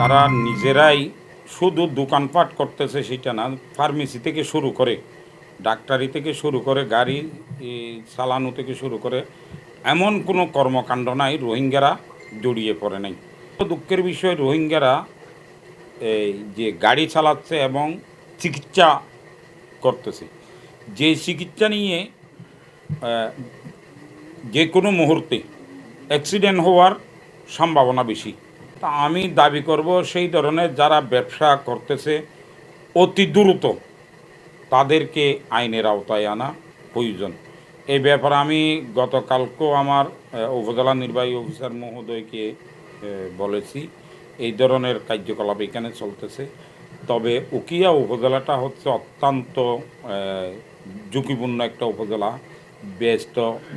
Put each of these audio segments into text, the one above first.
তারা নিজেরাই শুধু দোকানপাট করতেছে সেটা না ফার্মেসি থেকে শুরু করে, ডাক্তারি থেকে শুরু করে, গাড়ি চালানো থেকে শুরু করে, এমন কোনো কর্মকাণ্ড নাই, রোহিঙ্গারা জড়িয়ে পড়ে নাই। দুঃখের বিষয়, রোহিঙ্গারা এই যে গাড়ি চালাচ্ছে এবং চিকিৎসা করতেছে, যে চিকিৎসা নিয়ে যে কোনো মুহূর্তে অ্যাক্সিডেন্ট হওয়ার সম্ভাবনা বেশি। তা আমি দাবি করব সেই ধরনের যারা ব্যবসা করতেছে, অতি দ্রুত তাদেরকে আইনের আওতায় আনা প্রয়োজন। এই ব্যাপারে আমি গতকালকেও আমার উপজেলা নির্বাহী অফিসার মহোদয়কে বলেছি, এই ধরনের কার্যকলাপ এখানে চলতেছে। তবে উকিয়া উপজেলাটা হচ্ছে অত্যন্ত ঝুঁকিপূর্ণ একটা উপজেলা, ব্যস্ত,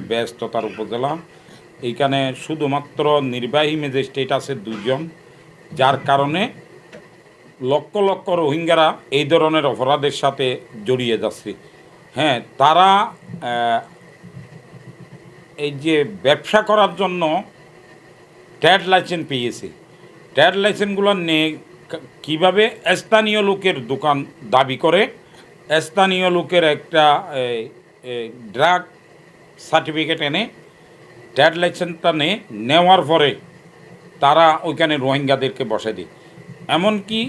ব্যস্ততার উপজেলা। এইখানে শুধুমাত্র নির্বাহী ম্যাজিস্ট্রেট আছে দুজন যার কারণে লক্ষ লক্ষ রোহিঙ্গারা এই ধরনের অপরাধের সাথে জড়িয়ে যাচ্ছে। হ্যাঁ তারা এই যে ব্যবসা করার জন্য ট্যাড লাইসেন্স পেয়েছে। ট্যাড লাইসেন্সগুলো নিয়ে কীভাবে স্থানীয় লোকের দোকান দাবি করে? স্থানীয় লোকের একটা ড্রাগ সার্টিফিকেট এনে ট্যাড লাইসেন্সটা নিয়ে নেওয়ার পরে তারা ওইখানে রোহিঙ্গাদেরকে বসে দেয়। এমনকি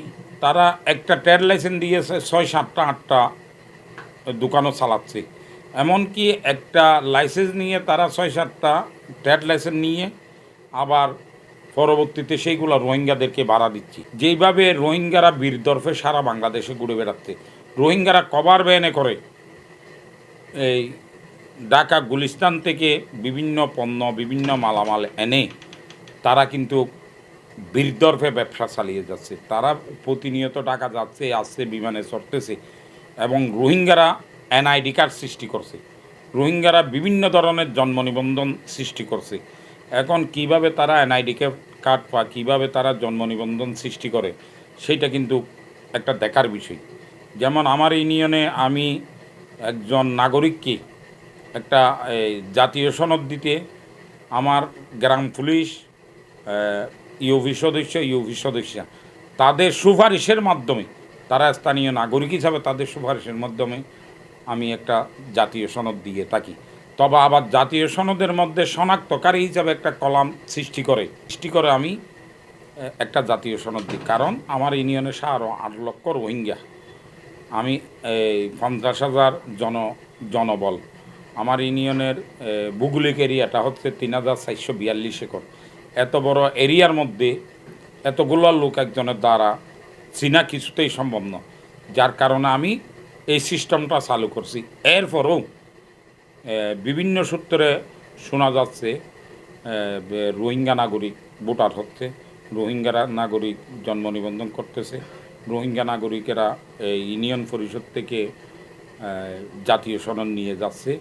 তারা একটা ট্যাড লাইসেন্স দিয়েছে, ছয় সাতটা, আটটা দোকানও চালাচ্ছে। এমনকি একটা লাইসেন্স নিয়ে তারা ছয় সাতটা ট্যাড লাইসেন্স নিয়ে আবার পরবর্তীতে সেইগুলো রোহিঙ্গাদেরকে ভাড়া দিচ্ছি। যেইভাবে রোহিঙ্গারা বীরদর্ফে সারা বাংলাদেশে ঘুরে বেড়াচ্ছে। রোহিঙ্গারা কভার ব্যানে করে এই ঢাকা গুলিস্তান থেকে বিভিন্ন পণ্য, বিভিন্ন মালামাল এনে তারা কিন্তু বীরদর্ফে ব্যবসা চালিয়ে যাচ্ছে। তারা প্রতিনিয়ত টাকা যাচ্ছে, আসছে, বিমানে চড়তেছে এবং রোহিঙ্গারা এনআইডি কার্ড সৃষ্টি করছে। রোহিঙ্গারা বিভিন্ন ধরনের জন্ম নিবন্ধন সৃষ্টি করছে। এখন কীভাবে তারা এনআইডি কার্ড পা কীভাবে তারা জন্ম নিবন্ধন সৃষ্টি করে সেইটা কিন্তু একটা দেখার বিষয়। যেমন আমার ইউনিয়নে আমি একজন নাগরিককে একটা জাতীয় সনদ দিতে আমার গ্রাম পুলিশ ইউভি সদস্য ইউভি সদস্য। তাদের সুপারিশের মাধ্যমে, তারা স্থানীয় নাগরিক হিসাবে তাদের সুপারিশের মাধ্যমে আমি একটা জাতীয় সনদ দিয়ে থাকি। তবে আবার জাতীয় সনদের মধ্যে শনাক্তকারী হিসাবে একটা কলাম সৃষ্টি করে সৃষ্টি করে আমি একটা জাতীয় সনদ দিই। কারণ আমার ইউনিয়নে আরও আট লক্ষ রোহিঙ্গা। আমি এই পঞ্চাশ হাজার জন, জনবল। আমার ইউনিয়নের ভৌগোলিক এরিয়াটা হচ্ছে তিন হাজার চারশো বিয়াল্লিশ একর। এত বড় এরিয়ার মধ্যে এতগুলো লোক একজনের দ্বারা চিনা কিছুতেই সম্ভব না। যার কারণে আমি এই সিস্টেমটা চালু করছি। এরপরও বিভিন্ন সূত্রে শোনা যাচ্ছে রোহিঙ্গা নাগরিক ভোটার হচ্ছে, রোহিঙ্গা নাগরিক জন্ম নিবন্ধন করতেছে, রোহিঙ্গা নাগরিকেরা ইউনিয়ন পরিষদ থেকে জাতীয় সনদ নিয়ে যাচ্ছে